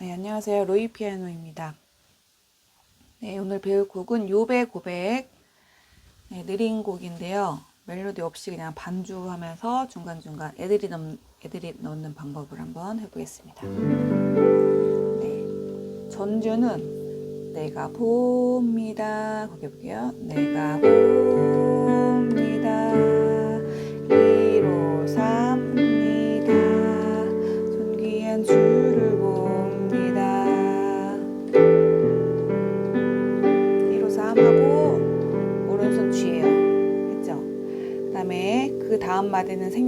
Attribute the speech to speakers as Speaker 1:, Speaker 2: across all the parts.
Speaker 1: 네, 안녕하세요. 로이 피아노입니다. 네, 오늘 배울 곡은 요배 고백. 네, 느린 곡인데요. 멜로디 없이 그냥 반주하면서 중간중간 애들이 넣, 애들이 넣는 방법을 한번 해보겠습니다. 네, 전주는 내가 봅니다. 거기 볼게요. 내가 봅니다.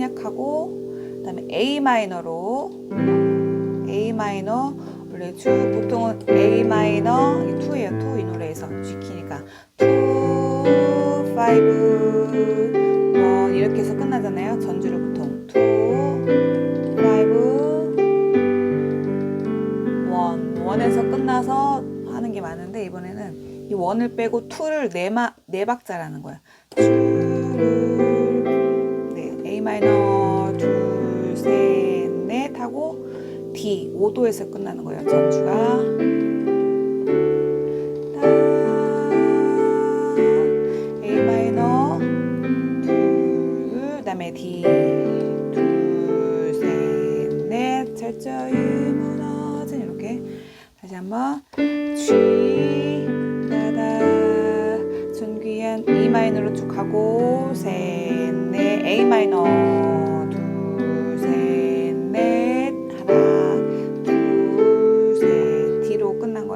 Speaker 1: 생략하고 그 다음에 A 마이너로 A 마이너 원래 주 보통은 A 마이너 2예요. 2이 노래에서 G 키니까 2, 5, 1 이렇게 해서 끝나잖아요. 전주를 보통 2, 5, 1 원에서 끝나서 하는 게 많은데 이번에는 이 원을 빼고 2를 네, 마, 네 박자라는 네, 마이너 둘, 셋, 넷 하고 D 5도에서 끝나는 거예요. 전주가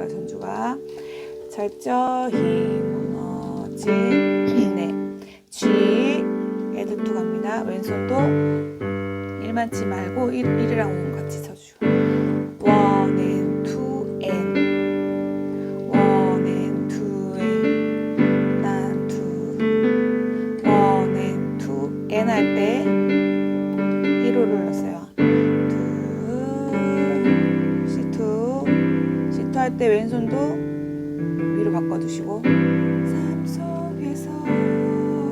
Speaker 1: 전주가. 철저히 무너진 네 G 에드 투 갑니다. 왼손도 1만치 말고 1, 1이랑 5음 같이 쳐주시고 할 때 왼손도 위로 바꿔주시고 삶 속에서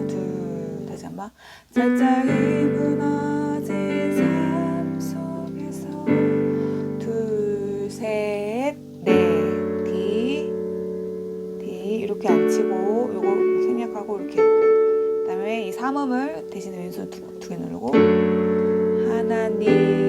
Speaker 1: 둘 다시 한번. 살짝이 무너진 삶 속에서 둘셋넷 D 이렇게 안 치고 요거 생략하고 이렇게. 그 다음에 이 삼음을 대신에 왼손 두 개 누르고 하나님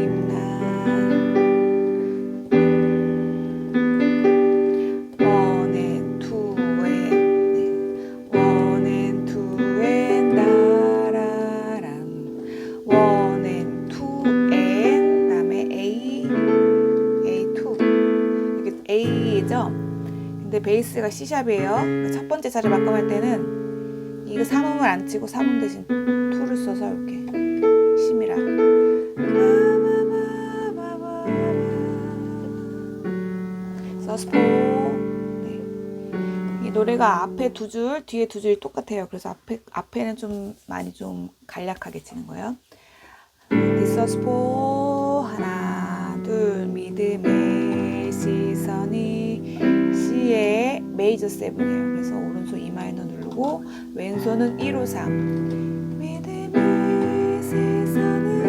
Speaker 1: 베이스가 C샵이에요. 첫 번째 자리 바꿔할 때는 이거 삼음을 안 치고 삼음 대신 투를 써서 이렇게 심이라 서스포 네. 이 노래가 앞에 두 줄, 뒤에 두 줄이 똑같아요. 그래서 앞에 앞에는 좀 많이 좀 간략하게 치는 거예요. 디서스포 하나 둘 믿음의 시선이 C의 메이저 세븐이에요. 그래서 오른손 E 마이너 누르고 왼손은 1, 5, 3 믿음의 시선을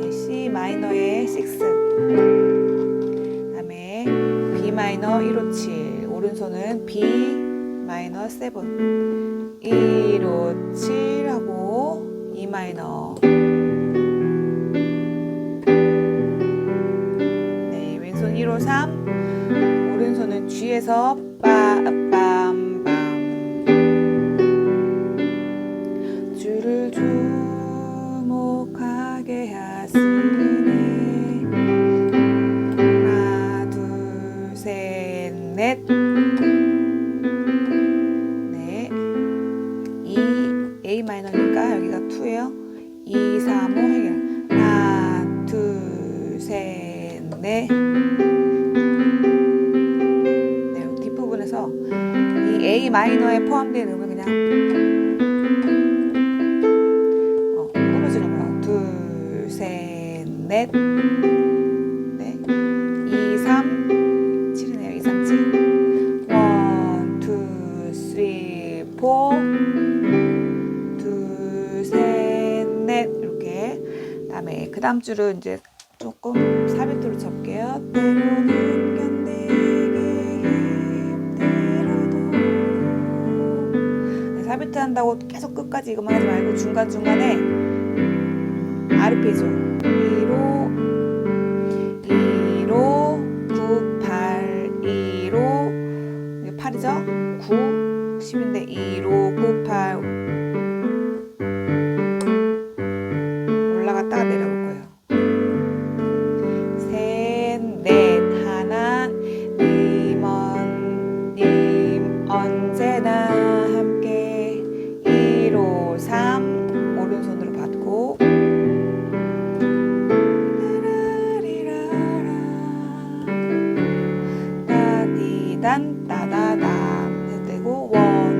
Speaker 1: 네, C 마이너의 6 그다음에 B 마이너 157 오른손은 B 마이너 7 157 하고 E 마이너. 네 왼손 153 오른손은 G에서 빠빰빰 주를 주목하게 하시네 하나 둘셋넷 네. 이 A 마이너니까 여기가 2예요. 2, 3, 5 해결. 하나, 둘, 셋, 넷. 마이너에 포함된 음을 그냥 어, 꾸며주는 거예요. 둘, 셋, 넷. 네. 2, 3, 7이네요. 2, 3, 7. 1, 2, 3, 4. 둘, 셋, 넷 이렇게. 그 다음에 그 다음 줄은 이제 조금 조금 사비트로 쳐볼게요. 때로는 네, 사비트 한다고 계속 끝까지 이것만 하지 말고 중간중간에 아르페지오 2로 2로 9 8 2로 이게 8이죠? 9 10인데 2로 9 8 Google Wall.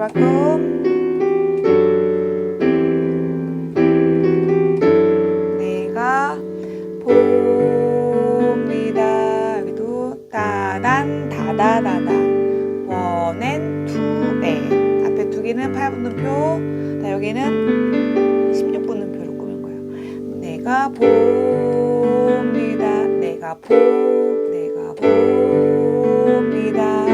Speaker 1: 바꿈. 내가 봅니다. 여기도 따단 다다다다 원앤 투에 앞에 두 개는 8분음표, 자 여기는 16분음표로 꾸민 거예요. 내가 봅니다. 내가 보, 내가 봅니다.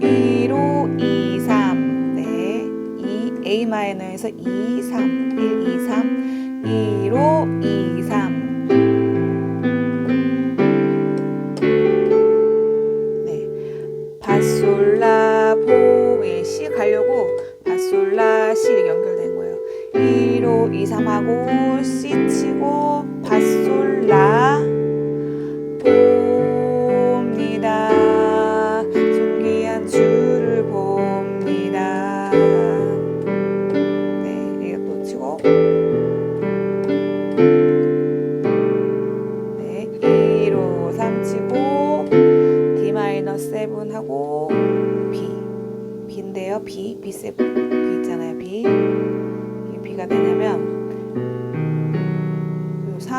Speaker 1: 1, 5, 2, 3. 네. 2, A 마이너에서 2, 3. 1, 2, 3. 1, 5, 2, 3. 네. 바솔라, 보에 시 가려고 바솔라, 시 연결된 거예요. 1, 5, 2, 3하고 시 치고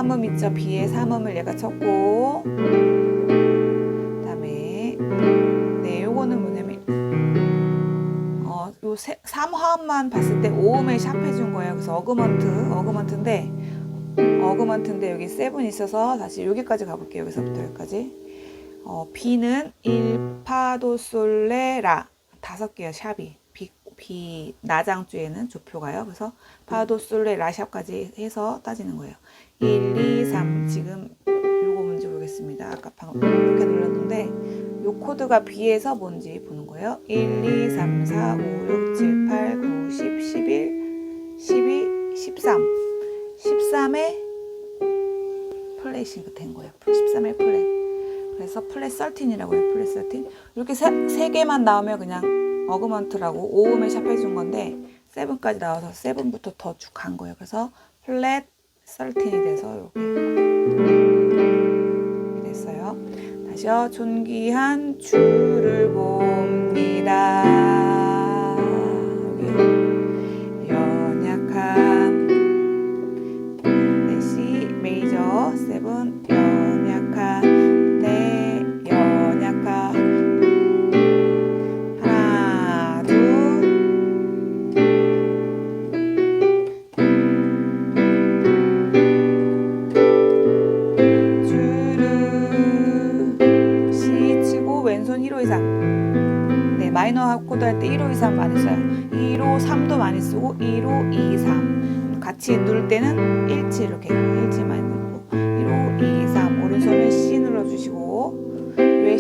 Speaker 1: 3음 있죠. B의 3음을 얘가 쳤고. 그다음에 네 요거는 뭐냐면 어, 요 3화음만 봤을 때 5음에 샵 해 준 거예요. 그래서 어그먼트 어그먼트인데 어그먼트인데 여기 7 있어서 다시 여기까지 가볼게요. 여기서부터 여기까지. 어, B는 1파도 솔레 라. 다섯 개요 샵이 B 나장주에는 조표가요. 그래서 파도 솔레 라샵까지 해서 따지는 거예요. 1, 2, 3 지금 요거 뭔지 모르겠습니다. 아까 방금 이렇게 눌렀는데 요 코드가 B에서 뭔지 보는 거예요. 1, 2, 3, 4, 5, 6, 7, 8, 9, 10, 11 12, 13 13에 플랫이 된 거예요. 13에 플랫. 그래서 플랫 13이라고 해요. 플랫 13. 이렇게 세, 세 개만 나오면 그냥 어그먼트라고 5음에 샵 해준 건데 7까지 나와서 7부터 더 쭉 간 거예요. 그래서 플랫 13이 돼서 이렇게 됐어요. 다시요. 존귀한 주를 봅니다.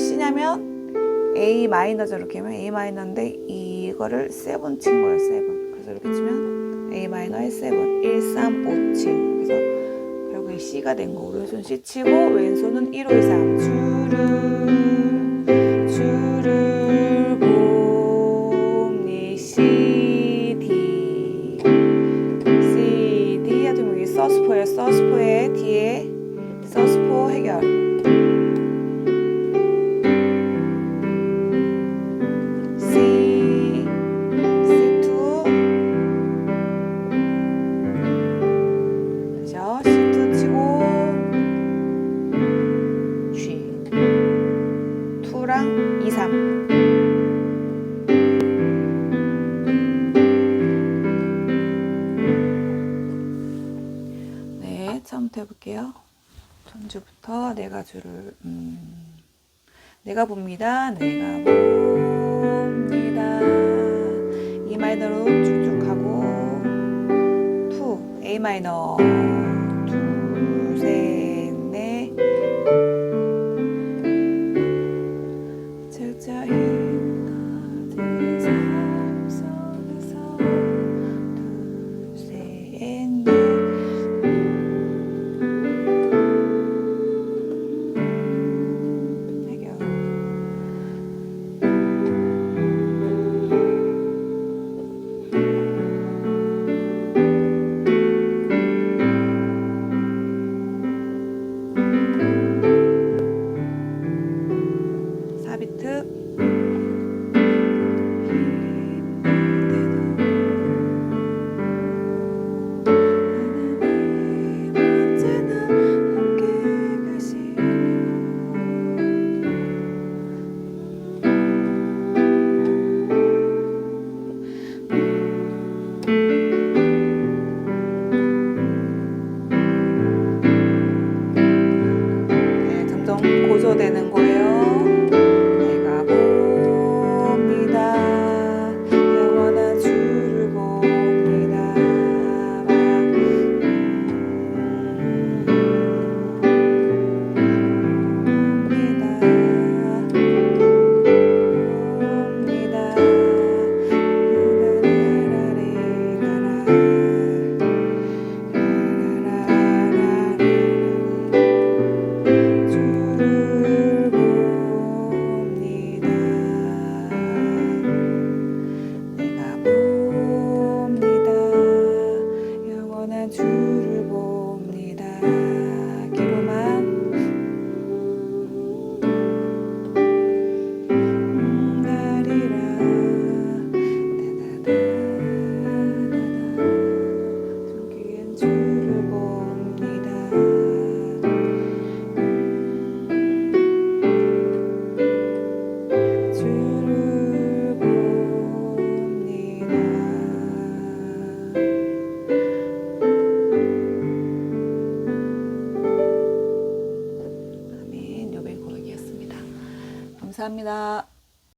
Speaker 1: C냐면 A 마이너죠 이렇게 하면 A 마이너인데 이거를 세븐 친 거예요 세븐 그래서 이렇게 치면 A 마이너의 세븐 1 3 5 7 그래서 결국에 C가 된거 오른손 C 치고 왼손은 1호 2 3 주를 주를 봅니 C D. C D 하여튼 여기 서스포예요. 서스포의 뒤에 서스포 해결 네, 처음부터 해볼게요. 전주부터 내가 줄을 음, 내가 봅니다. 내가 봅니다. E 마이너로 쭉쭉 가고 2 A 마이너 고조되는 거예요. 감사합니다.